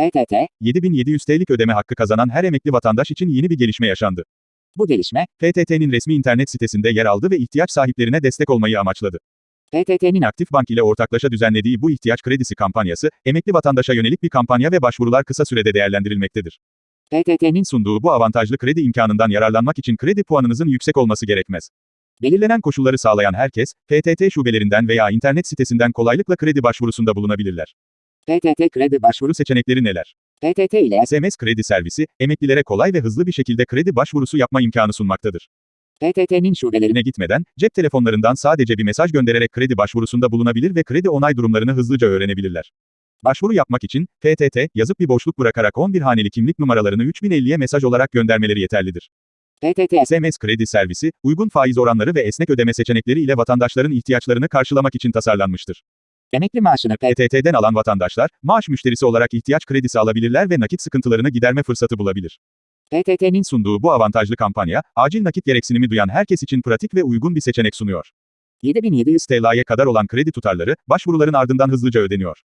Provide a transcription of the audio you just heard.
PTT, 7700 TL'lik ödeme hakkı kazanan her emekli vatandaş için yeni bir gelişme yaşandı. bu gelişme, PTT'nin resmi internet sitesinde yer aldı ve ihtiyaç sahiplerine destek olmayı amaçladı. PTT'nin Aktif Bank ile ortaklaşa düzenlediği bu ihtiyaç kredisi kampanyası, emekli vatandaşa yönelik bir kampanya ve başvurular kısa sürede değerlendirilmektedir. PTT'nin Sunduğu bu avantajlı kredi imkanından yararlanmak için kredi puanınızın yüksek olması gerekmez. Belirlenen koşulları sağlayan herkes, PTT şubelerinden veya internet sitesinden kolaylıkla kredi başvurusunda bulunabilirler. PTT kredi başvuru seçenekleri neler? PTT ile SMS kredi servisi, emeklilere kolay ve hızlı bir şekilde kredi başvurusu yapma imkanı sunmaktadır. PTT'nin şubelerine gitmeden, cep telefonlarından sadece bir mesaj göndererek kredi başvurusunda bulunabilir ve kredi onay durumlarını hızlıca öğrenebilirler. Başvuru yapmak için, PTT, yazıp bir boşluk bırakarak 11 haneli kimlik numaralarını 3050'ye mesaj olarak göndermeleri yeterlidir. PTT SMS kredi servisi, uygun faiz oranları ve esnek ödeme seçenekleri ile vatandaşların ihtiyaçlarını karşılamak için tasarlanmıştır. Emekli maaşını PTT PTT'den alan vatandaşlar, maaş müşterisi olarak ihtiyaç kredisi alabilirler ve nakit sıkıntılarını giderme fırsatı bulabilir. PTT'nin Sunduğu bu avantajlı kampanya, acil nakit gereksinimi duyan herkes için pratik ve uygun bir seçenek sunuyor. 7700 TL'ye kadar olan kredi tutarları, başvuruların ardından hızlıca ödeniyor.